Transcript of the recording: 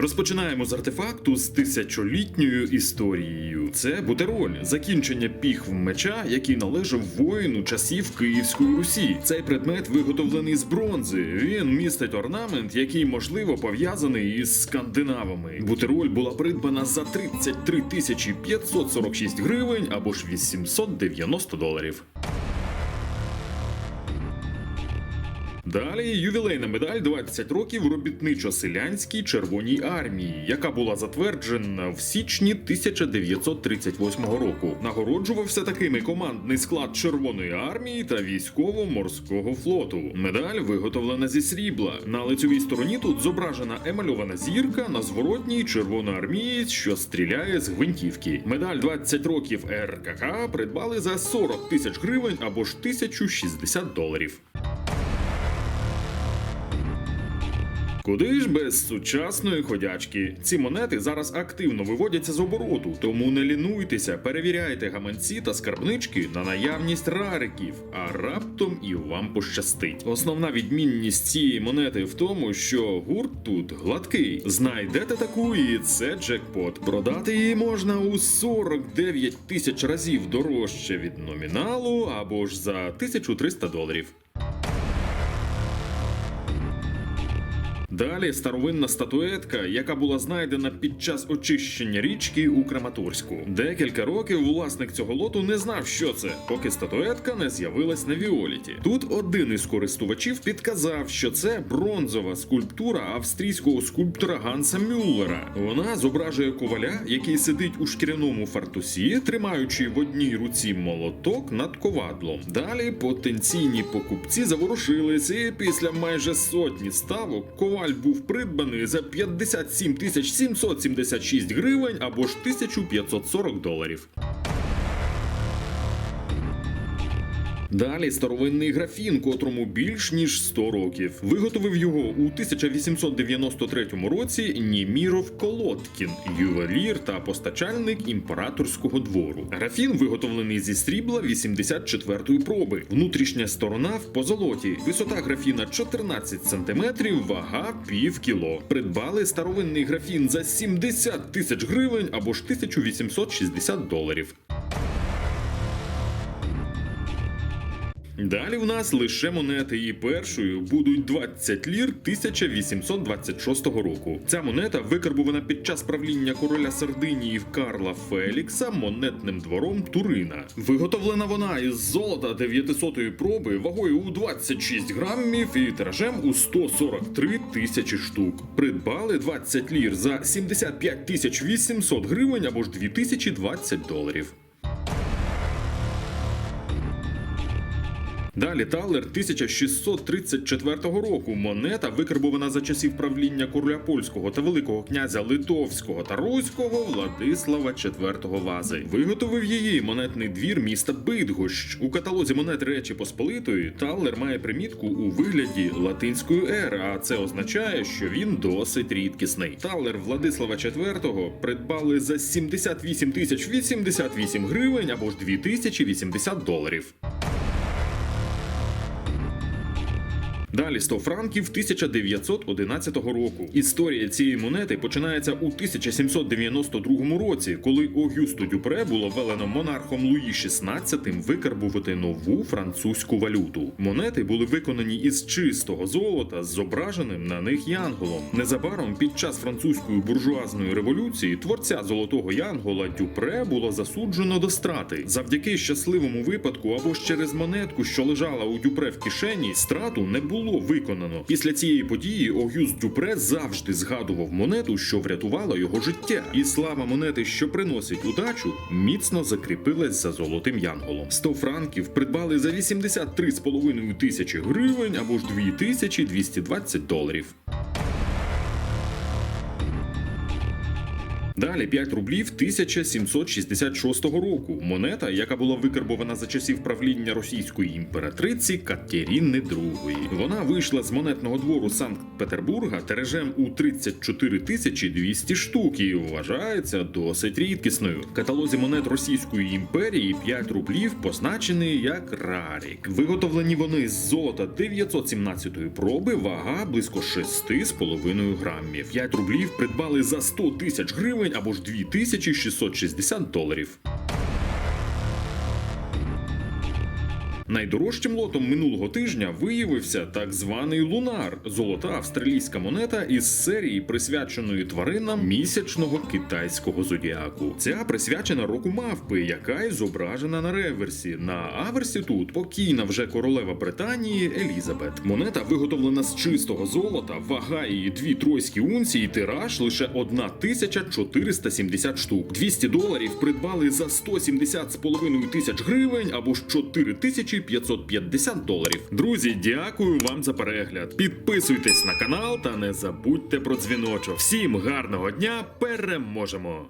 Розпочинаємо з артефакту з тисячолітньою історією. Це бутероль, закінчення піхв меча, який належав воїну часів Київської Русі. Цей предмет виготовлений з бронзи. Він містить орнамент, який можливо пов'язаний із скандинавами. Бутероль була придбана за 33 тисячі 546 гривень або ж 890 доларів. Далі ювілейна медаль 20 років робітничо-селянській Червоній армії, яка була затверджена в січні 1938 року. Нагороджувався такими командний склад Червоної армії та військово-морського флоту. Медаль виготовлена зі срібла. На лицьовій стороні тут зображена емальована зірка на зворотній червоноармієць, що стріляє з гвинтівки. Медаль 20 років РКК придбали за 40 тисяч гривень або ж 1060 доларів. Куди ж без сучасної ходячки? Ці монети зараз активно виводяться з обороту, тому не лінуйтеся, перевіряйте гаманці та скарбнички на наявність рариків, а раптом і вам пощастить. Основна відмінність цієї монети в тому, що гурт тут гладкий. Знайдете таку, і це джекпот. Продати її можна у 49 тисяч разів дорожче від номіналу або ж за 1300 доларів. Далі старовинна статуетка, яка була знайдена під час очищення річки у Краматорську. Декілька років власник цього лоту не знав, що це, поки статуетка не з'явилась на Віоліті. Тут один із користувачів підказав, що це бронзова скульптура австрійського скульптора Ганса Мюллера. Вона зображує коваля, який сидить у шкіряному фартусі, тримаючи в одній руці молоток над ковадлом. Далі потенційні покупці заворушились, і після майже сотні ставок коваль був придбаний за 57 тисяч 776 гривень або ж 1540 доларів. Далі старовинний графін, котрому більш ніж 100 років. Виготовив його у 1893 році Німіров Колодкін, ювелір та постачальник імператорського двору. Графін виготовлений зі срібла 84-ї проби. Внутрішня сторона в позолоті. Висота графіна 14 см, вага пів кіло. Придбали старовинний графін за 70 тисяч гривень або ж 1860 доларів. Далі в нас лише монети, і першою будуть 20 лір 1826 року. Ця монета викарбувана під час правління короля Сардинії Карла Фелікса монетним двором Турина. Виготовлена вона із золота 900-ї проби вагою у 26 грамів і тиражем у 143 тисячі штук. Придбали 20 лір за 75 тисяч 800 гривень або ж 2020 доларів. Далі талер 1634 року. Монета викарбована за часів правління короля польського та великого князя Литовського та Руського Владислава IV Вази. Виготовив її монетний двір міста Бидгощ. У каталозі монет Речі Посполитої талер має примітку у вигляді латинської ери, а це означає, що він досить рідкісний. Талер Владислава IV придбали за 78 тисяч 88 гривень або ж 2080 доларів. Далі 100 франків 1911 року. Історія цієї монети починається у 1792 році, коли Огюсту Дюпре було велено монархом Луї XVI викарбувати нову французьку валюту. Монети були виконані із чистого золота з зображеним на них янголом. Незабаром під час французької буржуазної революції творця золотого янгола Дюпре було засуджено до страти. Завдяки щасливому випадку або ж через монетку, що лежала у Дюпре в кишені, страту не було виконано. Після цієї події Огюст Дюпре завжди згадував монету, що врятувала його життя. І слава монети, що приносить удачу, міцно закріпилась за золотим янголом. 100 франків придбали за 83,5 тисячі гривень або ж 2220 доларів. Далі 5 рублів 1766 року. Монета, яка була викарбована за часів правління російської імператриці Катерини II. Вона вийшла з монетного двору Санкт-Петербурга тиражем у 34 тисячі 200 штук і вважається досить рідкісною. В каталозі монет Російської імперії 5 рублів позначені як рарік. Виготовлені вони з золота 917 проби, вага близько 6,5 грамів. 5 рублів придбали за 100 тисяч гривень або ж 2660 доларів. Найдорожчим лотом минулого тижня виявився так званий лунар золота австралійська монета із серії, присвяченої тваринам місячного китайського зодіаку. Ця присвячена року мавпи, яка й зображена на реверсі. На аверсі тут покійна вже королева Британії Елізабет. Монета виготовлена з чистого золота, вага її дві тройські унції, тираж лише 1470 штук. 200 доларів придбали за 170 з половиною тисяч гривень або ж 4550 доларів. Друзі, дякую вам за перегляд. Підписуйтесь на канал та не забудьте про дзвіночок. Всім гарного дня! Переможемо!